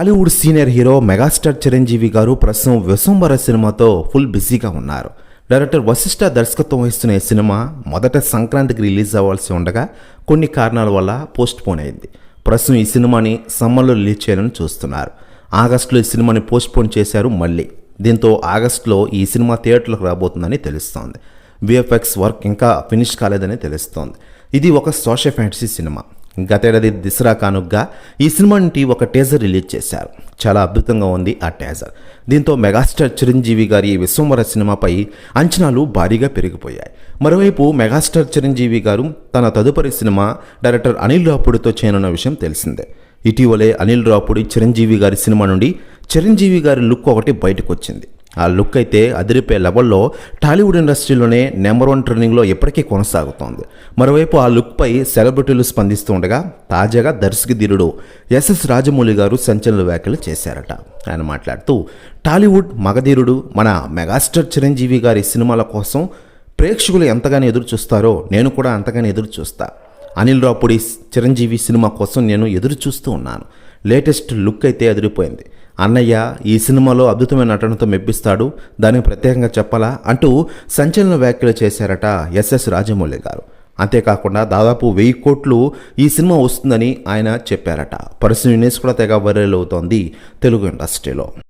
Tollywood senior hero megastar Chiranjeevi garu ప్రస్తుతం విశ్వంబర సినిమాతో full బిజీగా ఉన్నారు. డైరెక్టర్ వశిష్ఠ దర్శకత్వం వహిస్తున్న ఈ సినిమా మొదట సంక్రాంతికి రిలీజ్ అవ్వాల్సి ఉండగా కొన్ని కారణాల వల్ల పోస్ట్ పోన్ అయింది. ప్రస్తుతం ఈ సినిమాని సమ్మర్లో రిలీజ్ చేయాలని చూస్తున్నారు. ఆగస్టులో ఈ సినిమాని పోస్ట్ పోన్ చేశారు మళ్ళీ. దీంతో ఆగస్టులో ఈ సినిమా థియేటర్లకు రాబోతుందని తెలుస్తోంది. విఎఫ్ఎక్స్ వర్క్ ఇంకా ఫినిష్ కాలేదని తెలుస్తోంది. ఇది ఒక సోషల్ ఫ్యాంటసీ సినిమా. గతేడాది దిసరా కానుగ్గా ఈ సినిమా నుండి ఒక టేజర్ రిలీజ్ చేశారు. చాలా అద్భుతంగా ఉంది ఆ టేజర్. దీంతో మెగాస్టార్ చిరంజీవి గారి విశ్వంవర సినిమాపై అంచనాలు భారీగా పెరిగిపోయాయి. మరోవైపు మెగాస్టార్ చిరంజీవి గారు తన తదుపరి సినిమా డైరెక్టర్ అనిల్ రాపుడితో చేయనున్న విషయం తెలిసిందే. ఇటీవలే అనిల్ రాపుడి చిరంజీవి గారి సినిమా నుండి చిరంజీవి గారి లుక్ ఒకటి బయటకు వచ్చింది ఆ లుక్ అయితే అదిరిపే లెవెల్లో టాలీవుడ్ ఇండస్ట్రీలోనే నెంబర్ వన్ ట్రెండింగ్లో ఎప్పటికీ కొనసాగుతోంది. మరోవైపు ఆ లుక్పై సెలబ్రిటీలు స్పందిస్తూ ఉండగా తాజాగా దర్శకధీరుడు ఎస్ఎస్ రాజమౌళి గారు సంచలన వ్యాఖ్యలు చేశారట. ఆయన మాట్లాడుతూ టాలీవుడ్ మగధీరుడు మన మెగాస్టార్ చిరంజీవి గారి సినిమాల కోసం ప్రేక్షకులు ఎంతగానో ఎదురు చూస్తారో నేను కూడా అంతగానే ఎదురు చూస్తా అనిల్ రాపుడి చిరంజీవి సినిమా కోసం నేను ఎదురు చూస్తూ ఉన్నాను. లేటెస్ట్ లుక్ అయితే అదిరిపోయింది. అన్నయ్య ఈ సినిమాలో అద్భుతమైన నటనతో మెప్పిస్తాడు దానికి ప్రత్యేకంగా చెప్పాలా అంటూ సంచలన వ్యాఖ్యలు చేశారట ఎస్ఎస్ రాజమౌళి గారు. అంతేకాకుండా దాదాపు వెయ్యి కోట్లు ఈ సినిమా వస్తుందని ఆయన చెప్పారట. పరిస్థితి న్యూస్ కూడా తెగ వైరల్ అవుతోంది తెలుగు ఇండస్ట్రీలో.